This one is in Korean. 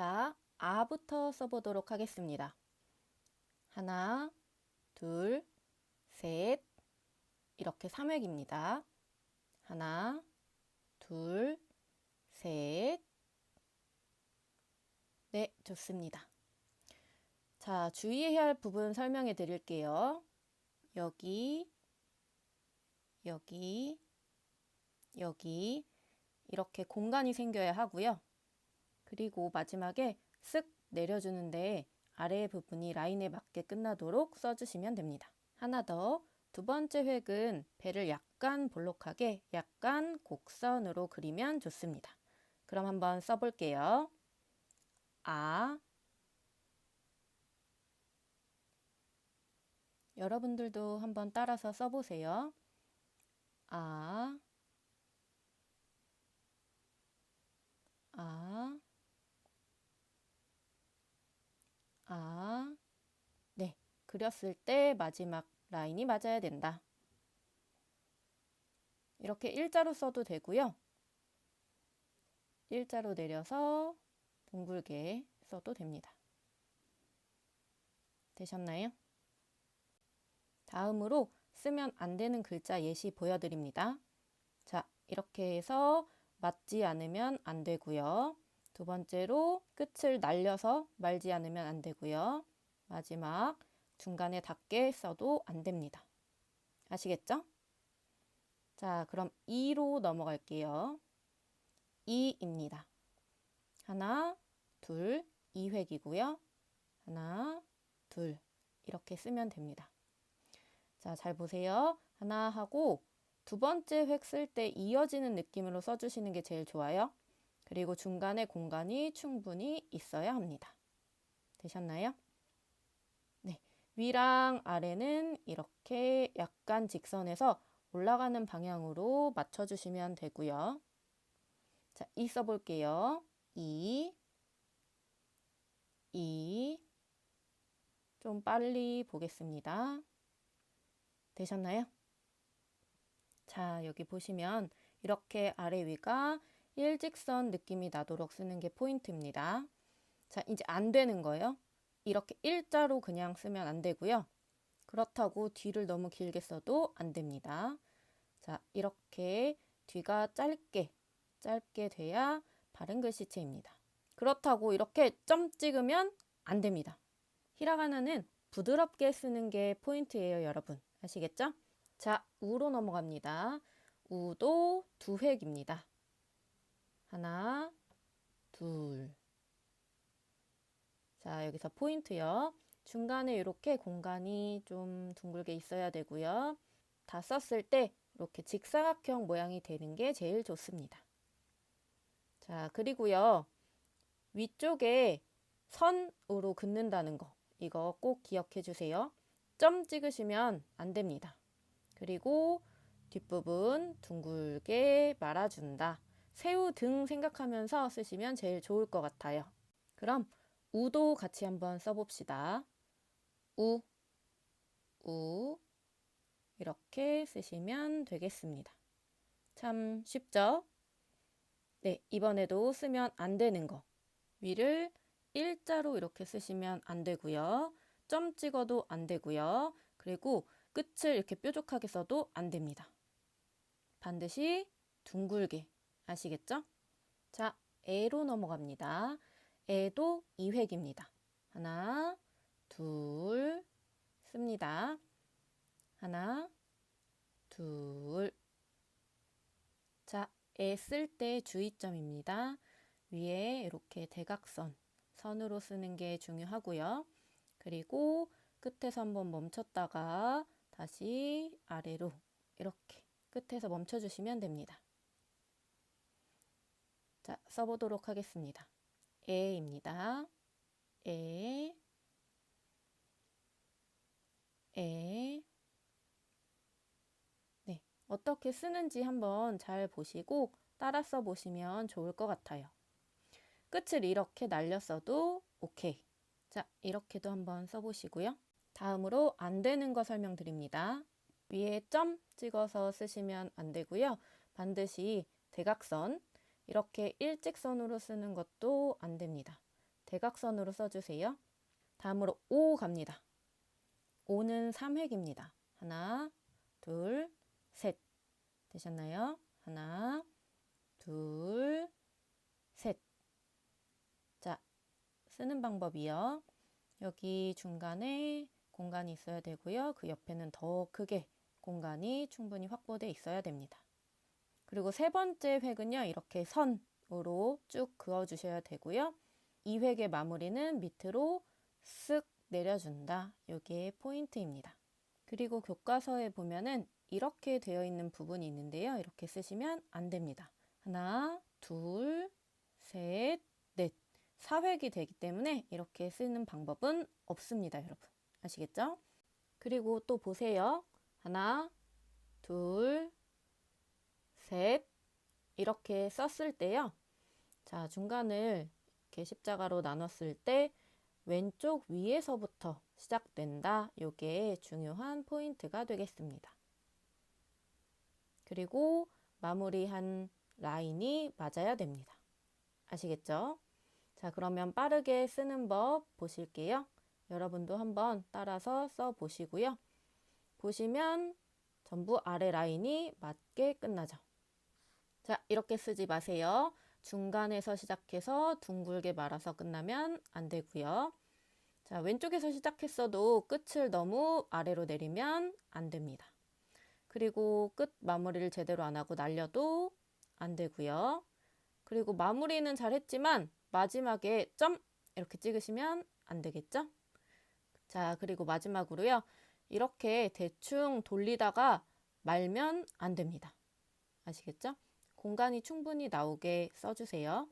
자, 아부터 써보도록 하겠습니다. 하나, 둘, 셋. 이렇게 3획입니다. 하나, 둘, 셋. 네, 좋습니다. 자, 주의해야 할 부분 설명해 드릴게요. 여기, 여기, 여기, 이렇게 공간이 생겨야 하고요. 그리고 마지막에 쓱 내려주는데 아래 부분이 라인에 맞게 끝나도록 써주시면 됩니다. 하나 더. 두 번째 획은 배를 약간 볼록하게 약간 곡선으로 그리면 좋습니다. 그럼 한번 써볼게요. 아 여러분들도 한번 따라서 써보세요. 아 아, 아, 네. 그렸을 때 마지막 라인이 맞아야 된다. 이렇게 일자로 써도 되고요. 일자로 내려서 둥글게 써도 됩니다. 되셨나요? 다음으로 쓰면 안 되는 글자 예시 보여드립니다. 자, 이렇게 해서 맞지 않으면 안 되고요. 두 번째로 끝을 날려서 말지 않으면 안 되고요. 마지막 중간에 닿게 써도 안 됩니다. 아시겠죠? 자, 그럼 2로 넘어갈게요. 2입니다. 하나, 둘, 2획이고요. 하나, 둘 이렇게 쓰면 됩니다. 자, 잘 보세요. 하나 하고 두 번째 획 쓸 때 이어지는 느낌으로 써주시는 게 제일 좋아요. 그리고 중간에 공간이 충분히 있어야 합니다. 되셨나요? 네. 위랑 아래는 이렇게 약간 직선에서 올라가는 방향으로 맞춰주시면 되고요. 자, 이 써볼게요. 이, 이, 좀 빨리 보겠습니다. 되셨나요? 자, 여기 보시면 이렇게 아래 위가 일직선 느낌이 나도록 쓰는 게 포인트입니다. 자, 이제 안 되는 거예요. 이렇게 일자로 그냥 쓰면 안 되고요. 그렇다고 뒤를 너무 길게 써도 안 됩니다. 자, 이렇게 뒤가 짧게, 짧게 돼야 바른 글씨체입니다. 그렇다고 이렇게 점 찍으면 안 됩니다. 히라가나는 부드럽게 쓰는 게 포인트예요, 여러분. 아시겠죠? 자, 우로 넘어갑니다. 우도 두 획입니다. 하나, 둘. 자, 여기서 포인트요. 중간에 이렇게 공간이 좀 둥글게 있어야 되고요. 다 썼을 때 이렇게 직사각형 모양이 되는 게 제일 좋습니다. 자, 그리고요. 위쪽에 선으로 긋는다는 거. 이거 꼭 기억해 주세요. 점 찍으시면 안 됩니다. 그리고 뒷부분 둥글게 말아준다. 새우 등 생각하면서 쓰시면 제일 좋을 것 같아요. 그럼 우도 같이 한번 써봅시다. 우, 우, 이렇게 쓰시면 되겠습니다. 참 쉽죠? 네, 이번에도 쓰면 안 되는 거. 위를 일자로 이렇게 쓰시면 안 되고요. 점 찍어도 안 되고요. 그리고 끝을 이렇게 뾰족하게 써도 안 됩니다. 반드시 둥글게 아시겠죠? 자, 에로 넘어갑니다. 에도 2획입니다. 하나, 둘, 씁니다. 하나, 둘. 자, 에 쓸 때 주의점입니다. 위에 이렇게 대각선, 선으로 쓰는 게 중요하고요. 그리고 끝에서 한번 멈췄다가 다시 아래로 이렇게 끝에서 멈춰주시면 됩니다. 자, 써보도록 하겠습니다. 에입니다. 에, 에. 네, 어떻게 쓰는지 한번 잘 보시고 따라 써보시면 좋을 것 같아요. 끝을 이렇게 날렸어도 오케이. 자, 이렇게도 한번 써보시고요. 다음으로 안 되는 거 설명드립니다. 위에 점 찍어서 쓰시면 안 되고요. 반드시 대각선, 이렇게 일직선으로 쓰는 것도 안 됩니다. 대각선으로 써주세요. 다음으로 오 갑니다. 오는 3획입니다. 하나, 둘, 셋. 되셨나요? 하나, 둘, 셋. 자, 쓰는 방법이요. 여기 중간에 공간이 있어야 되고요. 그 옆에는 더 크게 공간이 충분히 확보되어 있어야 됩니다. 그리고 세 번째 획은요. 이렇게 선으로 쭉 그어 주셔야 되고요. 이 획의 마무리는 밑으로 쓱 내려준다. 이게 포인트입니다. 그리고 교과서에 보면은 이렇게 되어 있는 부분이 있는데요. 이렇게 쓰시면 안 됩니다. 하나, 둘, 셋, 넷. 4획이 되기 때문에 이렇게 쓰는 방법은 없습니다, 여러분. 아시겠죠? 그리고 또 보세요. 하나, 둘, 셋. 이렇게 썼을 때요. 자, 중간을 이렇게 십자가로 나눴을 때 왼쪽 위에서부터 시작된다. 요게 중요한 포인트가 되겠습니다. 그리고 마무리한 라인이 맞아야 됩니다. 아시겠죠? 자, 그러면 빠르게 쓰는 법 보실게요. 여러분도 한번 따라서 써 보시고요. 보시면 전부 아래 라인이 맞게 끝나죠. 자, 이렇게 쓰지 마세요. 중간에서 시작해서 둥글게 말아서 끝나면 안 되고요. 자, 왼쪽에서 시작했어도 끝을 너무 아래로 내리면 안 됩니다. 그리고 끝 마무리를 제대로 안 하고 날려도 안 되고요. 그리고 마무리는 잘했지만 마지막에 점 이렇게 찍으시면 안 되겠죠? 자, 그리고 마지막으로요. 이렇게 대충 돌리다가 말면 안 됩니다. 아시겠죠? 공간이 충분히 나오게 써주세요.